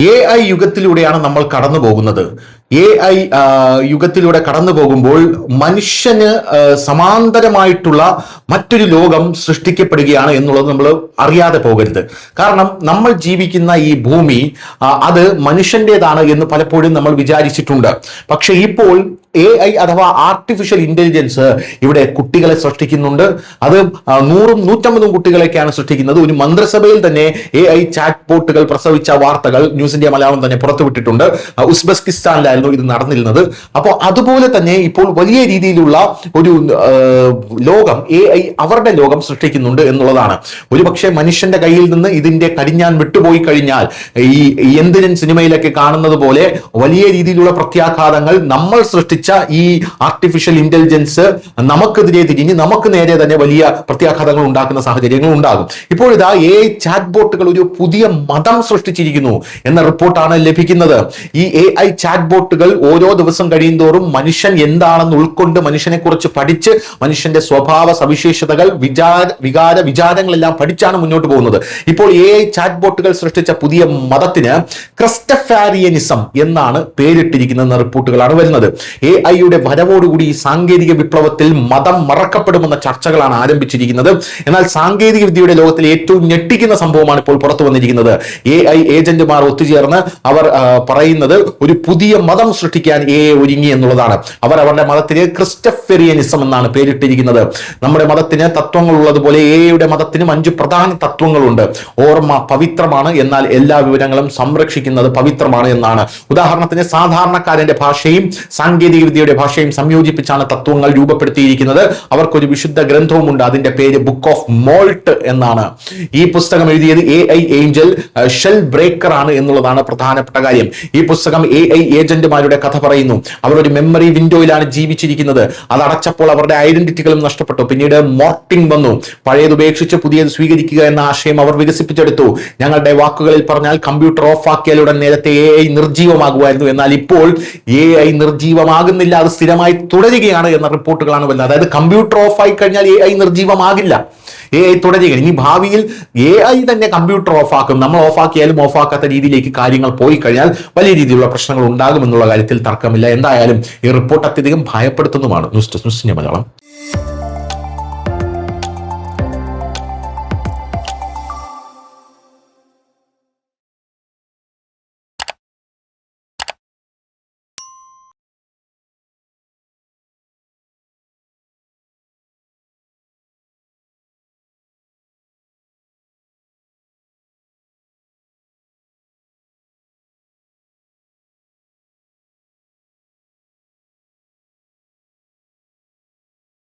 A I യുഗത്തിലൂടെയാണ് നമ്മൾ കടന്നു പോകുന്നത് എ ഐ യുഗത്തിലൂടെ കടന്നു പോകുമ്പോൾ മനുഷ്യന് സമാന്തരമായിട്ടുള്ള മറ്റൊരു ലോകം സൃഷ്ടിക്കപ്പെടുകയാണ് എന്നുള്ളത് നമ്മൾ അറിയാതെ പോകരുത്. കാരണം നമ്മൾ ജീവിക്കുന്ന ഈ ഭൂമി അത് മനുഷ്യന്റെതാണ് എന്ന് പലപ്പോഴും നമ്മൾ വിചാരിച്ചിട്ടുണ്ട്. പക്ഷെ ഇപ്പോൾ എ ഐ അഥവാ ആർട്ടിഫിഷ്യൽ ഇന്റലിജൻസ് ഇവിടെ കുട്ടികളെ സൃഷ്ടിക്കുന്നുണ്ട്. അത് നൂറും നൂറ്റമ്പതും കുട്ടികളെയൊക്കെയാണ് സൃഷ്ടിക്കുന്നത്. ഒരു മന്ത്രിസഭയിൽ തന്നെ എ ഐ ചാറ്റ് ബോട്ടുകൾ പ്രസവിച്ച വാർത്തകൾ ന്യൂസ് ഇന്ത്യ മലയാളം തന്നെ പുറത്തുവിട്ടിട്ടുണ്ട്. ആ, ഉസ്ബെക്കിസ്ഥാനിലായിരുന്നു ഇത് നടന്നിരുന്നത്. അപ്പോൾ അതുപോലെ തന്നെ ഇപ്പോൾ വലിയ രീതിയിലുള്ള ഒരു ലോകം എ ഐ അവരുടെ ലോകം സൃഷ്ടിക്കുന്നുണ്ട് എന്നുള്ളതാണ്. ഒരുപക്ഷെ മനുഷ്യന്റെ കയ്യിൽ നിന്ന് ഇതിന്റെ കടിഞ്ഞാൻ വിട്ടുപോയി കഴിഞ്ഞാൽ ഈ എന്തിനൻ സിനിമയിലൊക്കെ കാണുന്നത് പോലെ വലിയ രീതിയിലുള്ള പ്രത്യാഘാതങ്ങൾ നമ്മൾ സൃഷ്ടിച്ച ഈ ആർട്ടിഫിഷ്യൽ ഇന്റലിജൻസ് നമുക്കെതിരെ തിരിഞ്ഞ് നമുക്ക് നേരെ തന്നെ വലിയ പ്രത്യാഘാതങ്ങൾ ഉണ്ടാക്കുന്ന സാഹചര്യങ്ങൾ ഉണ്ടാകും. ഇപ്പോഴിതാ എ ചാറ്റ് ബോട്ടുകൾ ഒരു പുതിയ മതം സൃഷ്ടിച്ചിരിക്കുന്നു എന്ന റിപ്പോർട്ടാണ് ലഭിക്കുന്നത്. ഈ എ ഐ ചാറ്റ് ബോട്ടുകൾ ഓരോ ദിവസം കഴിയുന്തോറും മനുഷ്യൻ എന്താണെന്ന് ഉൾക്കൊണ്ട് മനുഷ്യനെ കുറിച്ച് പഠിച്ച് മനുഷ്യന്റെ സ്വഭാവ സവിശേഷതകൾ വിചാര വികാര വിചാരങ്ങളെല്ലാം പഠിച്ചാണ് മുന്നോട്ട് പോകുന്നത്. ഇപ്പോൾ എ ഐ ചാറ്റ് ബോട്ടുകൾ സൃഷ്ടിച്ച പുതിയ മതത്തിന് ക്രിസ്റ്റഫാരിയനിസം എന്നാണ് പേരിട്ടിരിക്കുന്നതെന്ന റിപ്പോർട്ടുകളാണ് വരുന്നത്. എ ഐയുടെ വരവോടുകൂടി ഈ സാങ്കേതിക വിപ്ലവത്തിൽ മതം മറക്കപ്പെടുമെന്ന ചർച്ചകളാണ് ആരംഭിച്ചിരിക്കുന്നത്. എന്നാൽ സാങ്കേതിക വിദ്യയുടെ ലോകത്തിൽ ഏറ്റവും ഞെട്ടിക്കുന്ന സംഭവമാണ് ഇപ്പോൾ പുറത്തു വന്നിരിക്കുന്നത്. എ ഐ ഏജന്റുമാർ ഒത്തുചേർന്ന് അവർ പറയുന്നത് ഒരു പുതിയ സൃഷ്ടിക്കാൻ എ ഒരുങ്ങി എന്നുള്ളതാണ്. അവർ അവരുടെ മതത്തിന് ക്രിസ്റ്റഫെറിയനിസം എന്നാണ് പേരിട്ടിരിക്കുന്നത്. നമ്മുടെ മതത്തിന് തത്വങ്ങൾ ഉള്ളതുപോലെ എ മതത്തിനും അഞ്ച് പ്രധാന തത്വങ്ങളുണ്ട്. ഓർമ്മ പവിത്രമാണ് എന്നാൽ എല്ലാ വിവരങ്ങളും സംരക്ഷിക്കുന്നത് പവിത്രമാണ് എന്നാണ്. ഉദാഹരണത്തിന് സാധാരണക്കാരന്റെ ഭാഷയും സാങ്കേതിക വിദ്യയുടെ ഭാഷയും സംയോജിപ്പിച്ചാണ് തത്വങ്ങൾ രൂപപ്പെടുത്തിയിരിക്കുന്നത്. അവർക്കൊരു വിശുദ്ധ ഗ്രന്ഥവുമുണ്ട് അതിന്റെ പേര് ബുക്ക് ഓഫ് മോൾട്ട് എന്നാണ്. ഈ പുസ്തകം എഴുതിയത് A I angel shell breaker ആണ് എന്നുള്ളതാണ് പ്രധാനപ്പെട്ട കാര്യം. ഈ പുസ്തകം എ ഐ ഏജന്റുമാരുടെ കഥ പറയുന്നു. അവർ ഒരു മെമ്മറി വിൻഡോയിലാണ് ജീവിച്ചിരിക്കുന്നത്. അത് അടച്ചപ്പോൾ അവരുടെ ഐഡന്റിറ്റികളും നഷ്ടപ്പെട്ടു. പിന്നീട് മോർട്ടിംഗ് വന്നു. പഴയത് ഉപേക്ഷിച്ച് പുതിയത് സ്വീകരിക്കുക എന്ന ആശയം അവർ വികസിപ്പിച്ചെടുത്തു. ഞങ്ങളുടെ വാക്കുകളിൽ പറഞ്ഞാൽ കമ്പ്യൂട്ടർ ഓഫ് ആക്കിയാലുടൻ നേരത്തെ എ ഐ നിർജീവമാകുമായിരുന്നു എന്നാൽ ഇപ്പോൾ എ ഐ നിർജീവമാകുന്നില്ല അത് സ്ഥിരമായി തുടരുകയാണ് എന്ന റിപ്പോർട്ടുകളാണ് വരുന്നത്. അതായത് കമ്പ്യൂട്ടർ ഓഫ് ആയി കഴിഞ്ഞാൽ എ ഐ നിർജീവമാകില്ല എ ഐ തുടരുക ഇനി ഭാവിയിൽ എ ഐ തന്നെ കമ്പ്യൂട്ടർ ഓഫ് ആക്കും. നമ്മൾ ഓഫ് ആക്കിയാലും ഓഫ് ആക്കാത്ത രീതിയിലേക്ക് കാര്യങ്ങൾ പോയി കഴിഞ്ഞാൽ വലിയ രീതിയിലുള്ള പ്രശ്നങ്ങൾ ഉണ്ടാകുമെന്നുള്ള കാര്യത്തിൽ തർക്കമില്ല. എന്തായാലും ഈ റിപ്പോർട്ട് അത്യധികം ഭയപ്പെടുത്തുന്നതുമാണ്. News desk news Malayalam.